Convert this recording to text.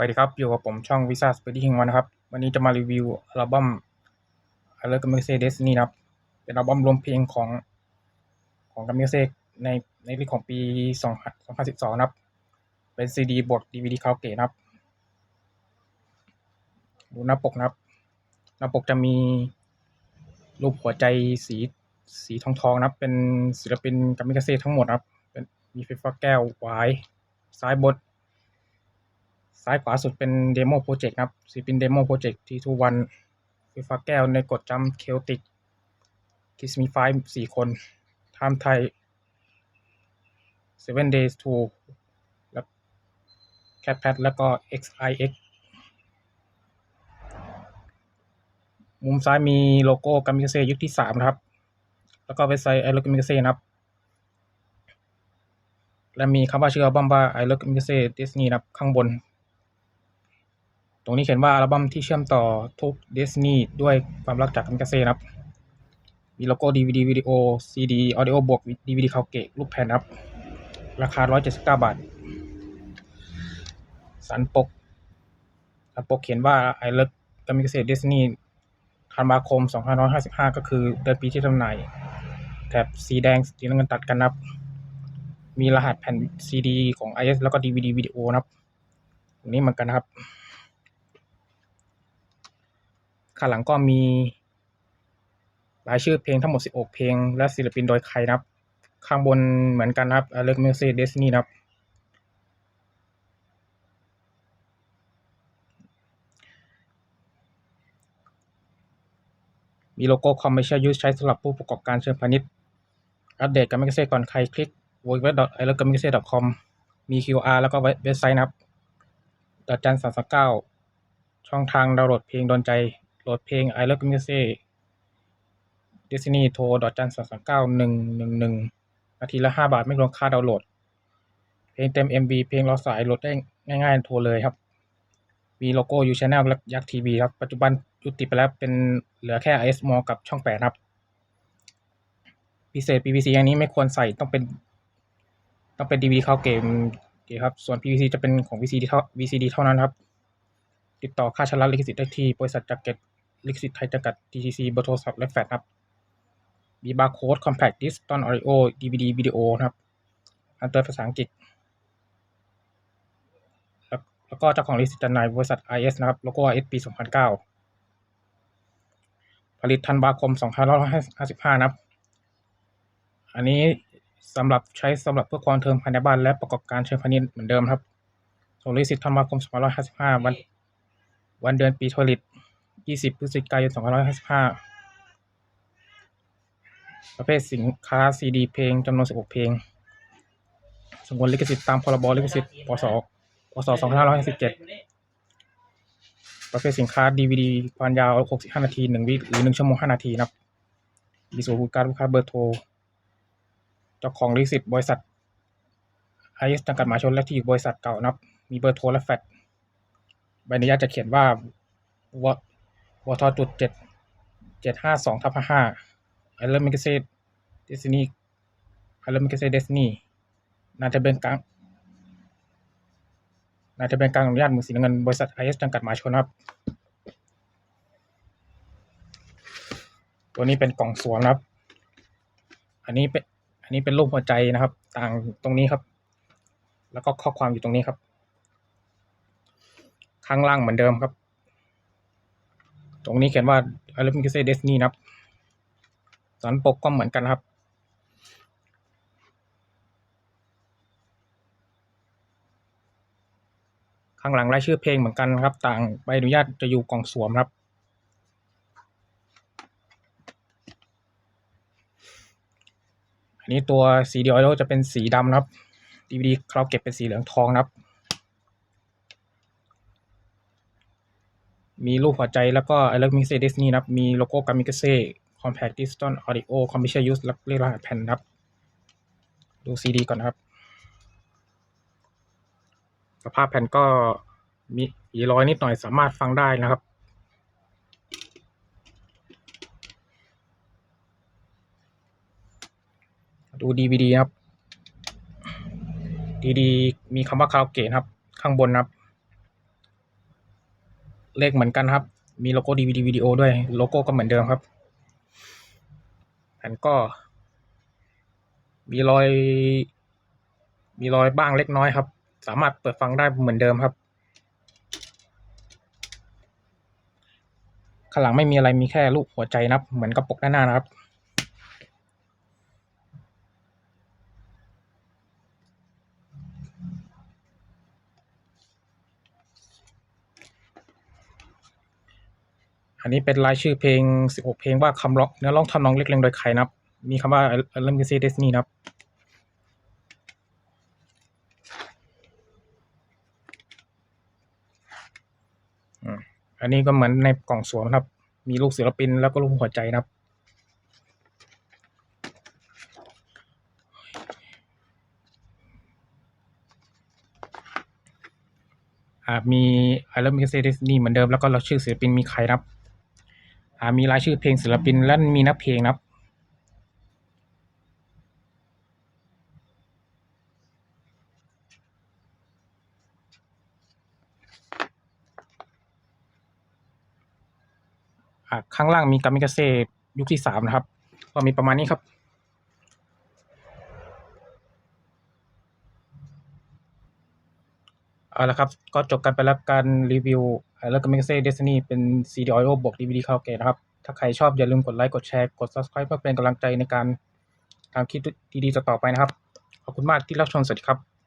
วัสดีครับ อยู่กับผมช่องวิซ่าสเปดดิ้งวันนะครับ วันนี้จะมารีวิวอัลบั้ม I Love g a m i s e Destiny นะครับ เป็นอัลบั้มรวมเพลงของของ g a m i s e ในในปีของปี2012นะครับ เป็นซีดีบท DVD คาราโอเกะนะครับ ดูหน้าปกนะครับ หน้าปกจะมีรูปหัวใจสีสีทองทองนะครับ เป็นศิลปินกัมมิเซทั้งหมดนะครับ เป็นมีไฟฟ้าแก้วไว้ซ้ายบน ซ้ายขวาสุดเป็นเดโมโปรเจกต์ครับศิลปินเดโมโปรเจกต์ที่ทุกวันไฟฟ้าแก้วในกดจำเคลติกคิสมีไฟสี่คนไทม์ไทย Seven Days to แล้วแคทแพทแล้วก็ XIX มุมซ้ายมีโลโก้กามิกเซยุคที่สามครับ แล้วก็เว็บไซต์ไอ o ลกามิกเซนะครับ และมีคำว่าชื่ออัลบั้มว่า I Love m i k a s e Disney นะครับข้างบน ตรงนี้เขียนว่าอัลบั้มที่เชื่อมต่อทุก Disney ด้วยความรักจาก m i k a s e นะครับมีโลโก้ DVD วิดีโอ CD Audio บวก DVD คาเกะรูปแผ่นครับ ราคา 179 บาท สันปกสันปกเขียนว่า I Love g a m i k a s e Disney ธันวาคม 2555 ก็คือเดือนปีที่จำหน่ายแถบสีแดงสีน้ำเงินตัดกันนะครับ มีรหัสแผ่น CD ของ IS แล้วก็ DVD วิดีโอนะครับ ตรงนี้เหมือนกันนะครับ ข้างหลังก็มีรายชื่อเพลงทั้งหมด 16 เพลง และศิลปินโดยใครนะครับ ข้างบนเหมือนกันนะครับ Alex Music Destiny นะครับมีโลโก้คอมไม่ใช่ยูใช้สำหรับผู้ประกอบการเชิงพาณิชย์ อัปเดตกันไม่เกษตรก่อนใครคลิก w w w i l o g a m i g a s e c o m มี QR แล้วก็เว็บไซต์นะครับดอกจันสามสเก้าช่องทางดาวน์โหลดเพลงโดนใจ ลดเพลง I Love m u s i c Disney โทรดอกจันสามเก้าหนึ่งหนึ่งหนึ่งนาทีละห้าบาทไม่รวมค่าดาวน์โหลด เพลงเต็ม MB เพลงรอสายโหลดได้ง่ายๆ โทรเลยครับ มีโลโก้ยูช Channel และยักษ์ทีวีครับ ปัจจุบันยุติไปแล้วเป็นเหลือแค่ IS m o กับช่องแปดครับ พิเศษ PVC อย่างนี้ไม่ควรใส่ต้องเป็น ต้องเป็น DVD เข้าเกมเคครับ ส่วน PVC จะเป็นของ VCD เท่า VCD เท่านั้นครับ ติดต่อค่าชำระลิขสิทธิ์ได้ที่บริษัทจักรเก็ต ลิขสิทธิ์ไทยจำกัด TCC เบอร์โทรศัพท์และแฟกซ์ครับ มีบาร์โค้ด compact disc ตอน audio DVD วิดีโอครับ อันเตอร์ภาษาอังกฤษแล้วแล้วก็เจ้าของลิขสิทธิ์จำหน่ายบริษัท IS นะครับโลโก้ IS ปี 2009 ผลิตธันวาคม 2555 นะครับ อันนี้สำหรับใช้สำหรับเพื่อความเทิงภายในบ้านและประกอบการเชิงพาณิชย์เหมือนเดิมครับส่งลิขสิทธิ์ธันวาคม 2555 วันวันเดือนปีผลิต 20 พฤศจิกายน 2555 ประเภทสินค้า CD เพลงจำนวน 16 เพลงสงวนลิขสิทธิ์ตามพรบลิขสิทธิ์พศพศ2557 ประเภทสินค้า DVD ความยาว 65 นาที 1 วิหรือ 1 ชั่วโมง 5 นาทีนะครับมีศูนย์บริการลูกค้าเบอร์โทรเจ้าของลิขสิทธิ์บริษัท IS จำกัดมหาชนและที่อยู่บริษัทเก่านะครับ มีเบอร์โทรและแฟกซ์ใบอนุญาตจะเขียนว่าว วทจุดเจ็ดเจ็ดห้าสองทับห้าไอเลอร์มิกเซตเดซนีไอเลอร์มิกเซตเดซนีน่าจะเป็นกลางน่าจะเป็นการอนุญาตมือสีน้ำเงินบริษัท IS จำกัดมาชนครับ ตัวนี้เป็นกล่องสวมนะครับ อันนี้เป็นอันนี้เป็นรูปหัวใจนะครับ ต่างตรงนี้ครับ แล้วก็ข้อความอยู่ตรงนี้ครับ ข้างล่างเหมือนเดิมครับ ตรงนี้เขียนว่า I love you say Destiny นะครับสันปกก็เหมือนกันครับ ข้างหลังรายชื่อเพลงเหมือนกันครับ ต่างใบอนุญาตจะอยู่กล่องสวมครับอันนี้ตัว CD audio จะเป็นสีดำนะครับ DVD เราเก็บเป็นสีเหลืองทองนะครับ มีรูปหัวใจแล้วก็ I love m i s e Disney นะครับ มีโลโก้ Kamikaze Compact Distal Audio Commercial Use และเลขรหัสแผ่นครับ ดูซีดีก่อนครับ สภาพแผ่นก็มีมีรอยนิดหน่อยสามารถฟังได้นะครับ ดู DVD นะครับ DVD มีคำว่าคาราโอเกะครับ ข้างบนครับ เลขเหมือนกันครับ มีโลโก้ดีวดีวิดีโอด้วย โลโก้ก็เหมือนเดิมครับแผ่นก็ มีรอย มีรอยบ้างเล็กน้อยครับ สามารถเปิดฟังได้เหมือนเดิมครับ ข้างหลังไม่มีอะไรมีแค่รูปหัวใจนะครับ เหมือนกับปกด้านหน้านะครับ นนี้เป็นรายชื่อเพลง 16 เพลงว่าคำร้องเนื้อร้องทำนองเล็กเลงโดยใครนะครับ มีคำว่า I love you say Destiny นะครับอันนี้ก็เหมือนในกล่องสวมครับ มีลูกศิลปินแล้วก็รูปหัวใจนะครับ มี I love you say Destiny เหมือนเดิมแล้วก็เราชื่อศิลปินมีใครครับ มีรายชื่อเพลงศิลปินและมีนักเพลงนะครับอ่าข้างล่างมีกามิกาเซ่ยุคที่สามนะครับ ก็มีประมาณนี้ครับเอาละครับ ก็จบกันไปแล้วการรีวิว แล้วก็มิกเซ่เดซนี่เป็น CD Audio บวก DVD คาราโอเกะนะครับ ถ้าใครชอบอย่าลืมกดไลค์ กดแชร์ กด Subscribe เพื่อเป็นกำลังใจในการทำคลิปดีๆต่อไปนะครับ ขอบคุณมากที่รับชม สวัสดีครับ